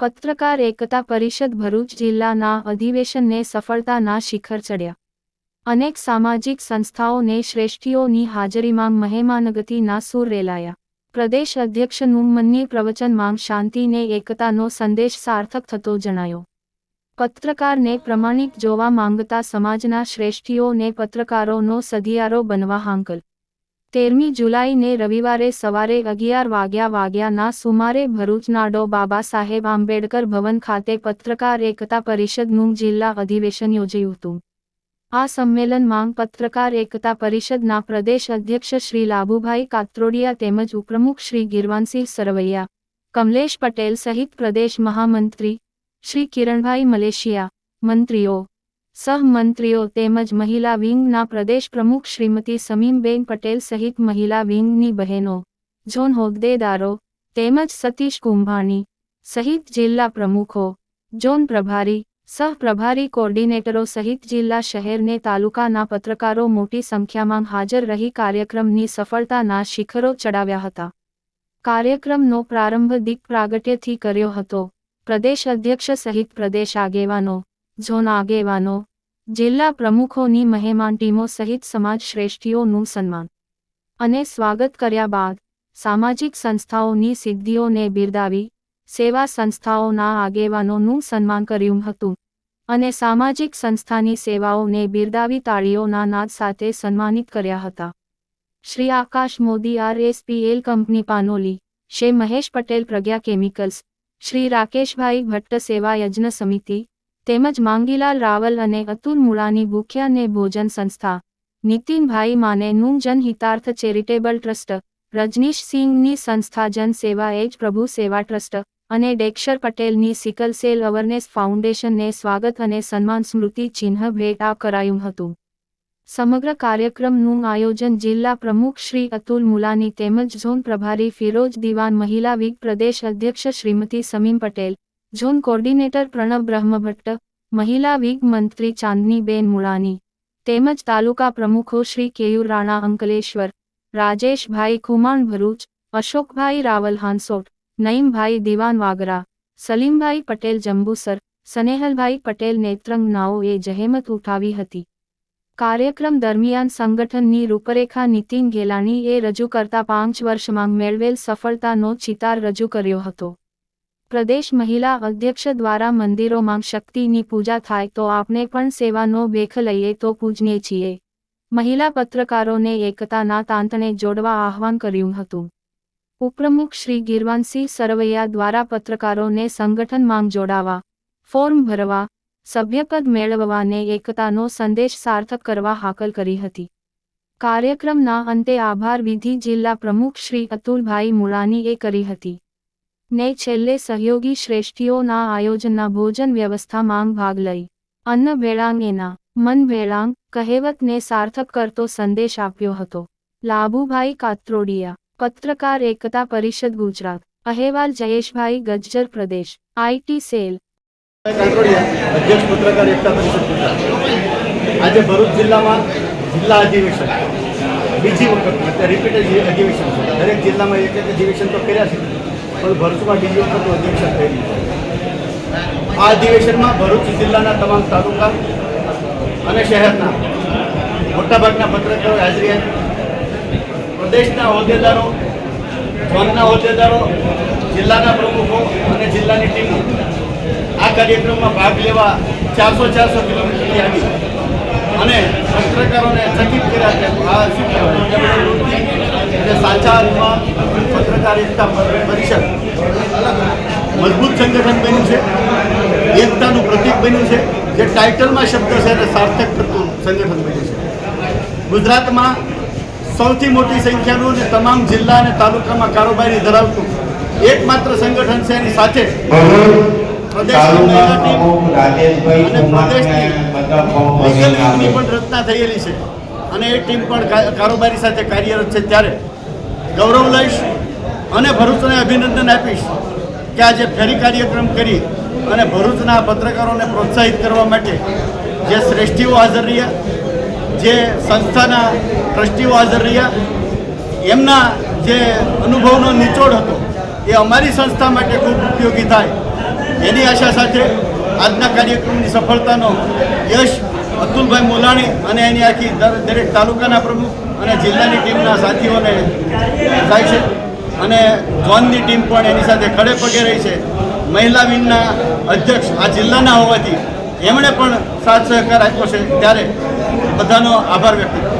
પત્રકાર એકતા પરિષદ ભરૂચ જિલ્લાના અધિવેશનને સફળતાના શિખર ચડ્યા. અનેક સામાજિક સંસ્થાઓને શ્રેષ્ઠીઓની હાજરીમાં મહેમાનગતિના સૂર રેલાયા. પ્રદેશ અધ્યક્ષ મન્ય પ્રવચનમાં શાંતિને એકતાનો સંદેશ સાર્થક થતો જણાયો. પત્રકારને પ્રમાણિક જોવા માંગતા સમાજના શ્રેષ્ઠીઓને પત્રકારોનો સધિયારો બનવા હાંકલ. તેરમી જુલાઈને રવિવારે સવારે અગિયાર વાગ્યા વાગ્યાના સુમારે ભરૂચનાડો બાબા સાહેબ આંબેડકર ભવન ખાતે પત્રકાર એકતા પરિષદનું જિલ્લા અધિવેશન યોજાયું હતું. આ સંમેલનમાં પત્રકાર એકતા પરિષદના પ્રદેશ અધ્યક્ષ શ્રી લાભુભાઈ કાત્રોડિયા તેમજ ઉપપ્રમુખ શ્રી ગિરવાનસિંહ સરવૈયા, કમલેશ પટેલ સહિત પ્રદેશ મહામંત્રી શ્રી કિરણભાઈ મલેશિયા, મંત્રીઓ સહમંત્રીઓ તેમજ મહિલા વિંગના પ્રદેશ પ્રમુખ શ્રીમતી સમીમબેન પટેલ સહિત મહિલા વિંગની બહેનો ઝોન હોદ્દેદારો, તેમજ સતીશ કુંભાણી સહિત જિલ્લા પ્રમુખો ઝોન પ્રભારી સહપ્રભારી કોર્ડિનેટરો સહિત જિલ્લા શહેરને તાલુકાના પત્રકારો મોટી સંખ્યામાં હાજર રહી કાર્યક્રમની સફળતાના શિખરો ચડાવ્યા હતા. કાર્યક્રમનો પ્રારંભ દીપ પ્રાગટ્યથી કર્યો હતો. પ્રદેશ અધ્યક્ષ સહિત પ્રદેશ આગેવાનો ઝોન આગેવાનો જિલ્લા પ્રમુખોની મહેમાન ટીમો સહિત સમાજ શ્રેષ્ઠીઓનું સન્માન અને સ્વાગત કર્યા બાદ સામાજિક સંસ્થાઓની સિદ્ધિઓને બિરદાવી સેવા સંસ્થાઓના આગેવાનોનું સન્માન કર્યું હતું અને સામાજિક સંસ્થાની સેવાઓને બિરદાવી તાળીઓના નાદ સાથે સન્માનિત કર્યા હતા. Shri Akash Modi RSPL company Panoli, Shri Mahesh Patel Pragna chemicals, Shri Rakeshbhai Bhatt સેવા યજ્ઞ સમિતિ તેમજ માંગીલાલ રાવલ અને અતુલ મુળાની ભૂખ્યા ને ભોજન સંસ્થા. નીતિનભાઈ માને નું જનહિતાર્થ ચેરિટેબલ ટ્રસ્ટ. રજનીશ સિંહની સંસ્થા જન સેવા એજ પ્રભુ સેવા ટ્રસ્ટ. અને ડેક્ષર પટેલની સિકલ સેલ અવરનેસ ફાઉન્ડેશનને સ્વાગત અને સન્માન સ્મૃતિ ચિહ્ન ભેટ આ કરાયું હતું. સમગ્ર કાર્યક્રમનું આયોજન જિલ્લા પ્રમુખ શ્રી અતુલ મુલાની તેમજ ઝોન પ્રભારી ફિરોજ દિવાન મહિલા વિગ પ્રદેશ અધ્યક્ષ Shrimati Samim Patel. Zone coordinator Pranav Brahmbhatt. મહિલા વિગ મંત્રી ચાંદનીબેન મુળાની, તેમજ તાલુકા પ્રમુખો શ્રી કેયુર રાણા અંકલેશ્વર, રાજેશભાઈ ખુમાણ ભરૂચ, અશોકભાઈ રાવલ હાંસોટ, નઈમભાઈ દિવાન વાગરા, સલીમભાઈ પટેલ જંબુસર, સનેહલભાઈ પટેલ નેત્રંગનાઓએ જહેમત ઉઠાવી હતી. કાર્યક્રમ દરમિયાન સંગઠનની રૂપરેખા નીતિન ગેલાણીએ રજૂ કરતા પાંચ વર્ષમાં મેળવેલ સફળતાનો ચિતાર રજૂ કર્યો હતો. પ્રદેશ મહિલા અધ્યક્ષ દ્વારા મંદિરોમાં શક્તિની પૂજા થાય તો આપણે પણ સેવાનો ભેખ લઈએ તો પૂજનીય છીએ. મહિલા પત્રકારોને એકતાના તાંતણે જોડવા આહવાન કર્યું હતું. ઉપપ્રમુખ શ્રી ગિરવાનસિંહ સરવૈયા દ્વારા પત્રકારોને સંગઠનમાં જોડાવા, ફોર્મ ભરવા, સભ્યપદ મેળવવાને એકતાનો સંદેશ સાર્થક કરવા હાકલ કરી હતી. કાર્યક્રમના અંતે આભાર વિધિ જિલ્લા પ્રમુખ શ્રી અતુલભાઈ મુળાનીએ કરી હતી. ને છેલ્લે સહયોગી શ્રેષ્ઠીઓના આયોજનના ભોજન વ્યવસ્થામાં ભાગ લઈ. અન્ન ભેળાંગ મન ભેળાંગ કહેવતને સાર્થક કરતો સંદેશ આપ્યો હતો. લાભુભાઈ કાત્રોડિયા, પત્રકાર એકતા પરિષદ ગુજરાત, અહેવાલ જયેશભાઈ ગજ્જર પ્રદેશ આઈટી સેલ. અધ્યક્ષ પત્રકાર એકતા પરિષદ આજે ભરૂચ જિલ્લામાં જિલ્લા અધિવેશન. બીજી વખત રિપીટ અધિવેશન દરેક જિલ્લામાં એક એક અધિવેશન તો કર્યા છે. પણ ભરૂચમાં બીજી વખત અધિવેશન થયેલું આ અધિવેશનમાં ભરૂચ જિલ્લાના તમામ તાલુકા અને શહેરના મોટાભાગના પત્રકારો હાજરી હતી પ્રદેશના હોદ્દેદારો ઝોનના હોદ્દેદારો, જિલ્લાના પ્રમુખો અને જિલ્લાની ટીમો આ કાર્યક્રમમાં ભાગ લેવા ચારસો ચારસો કિલોમીટરની આવી. અને પત્રકારોને ચકિત કર્યા છે આ શું સાચા અર્થમાં પત્રકારિતા પરિષદ. મજબૂત સંગઠન બન્યું છે. એકતાનું પ્રતીક બન્યું છે. જે ટાઇટલમાં શબ્દ છે એને સાર્થક કરતું સંગઠન બન્યું છે. ગુજરાતમાં સૌથી મોટી સંખ્યાનું અને તમામ જિલ્લા અને તાલુકામાં કારોબારી ધરાવતું એકમાત્ર સંગઠન છે એની સાથે અને પણ રચના થયેલી છે. અને એ ટીમ પણ કારોબારી સાથે કાર્યરત છે ત્યારે. ગૌરવ લઈશ અને ભરૂચને અભિનંદન આપીશ કે આજે ફેરી કાર્યક્રમ કરી અને ભરૂચના પત્રકારોને પ્રોત્સાહિત કરવા માટે જે શ્રેષ્ઠીઓ હાજર રહ્યા, જે સંસ્થાના ટ્રસ્ટીઓ હાજર રહ્યા, એમના જે અનુભવનો નિચોડ હતો, એ અમારી સંસ્થા માટે ખૂબ ઉપયોગી થાય. એની આશા સાથે આજના કાર્યક્રમની સફળતાનો યશ અતુલભાઈ મોલાણી અને એની આખી દર- દરેક તાલુકાના પ્રમુખ અને જિલ્લાની ટીમના સાથીઓને થાય છે. અને ઝોનની ટીમ પણ એની સાથે ખડે પગે રહી છે મહિલા વિંગના અધ્યક્ષ આ જિલ્લાના હોવાથી એમણે પણ સાથ સહકાર આપ્યો છે ત્યારે બધાનો આભાર વ્યક્ત કરું છું.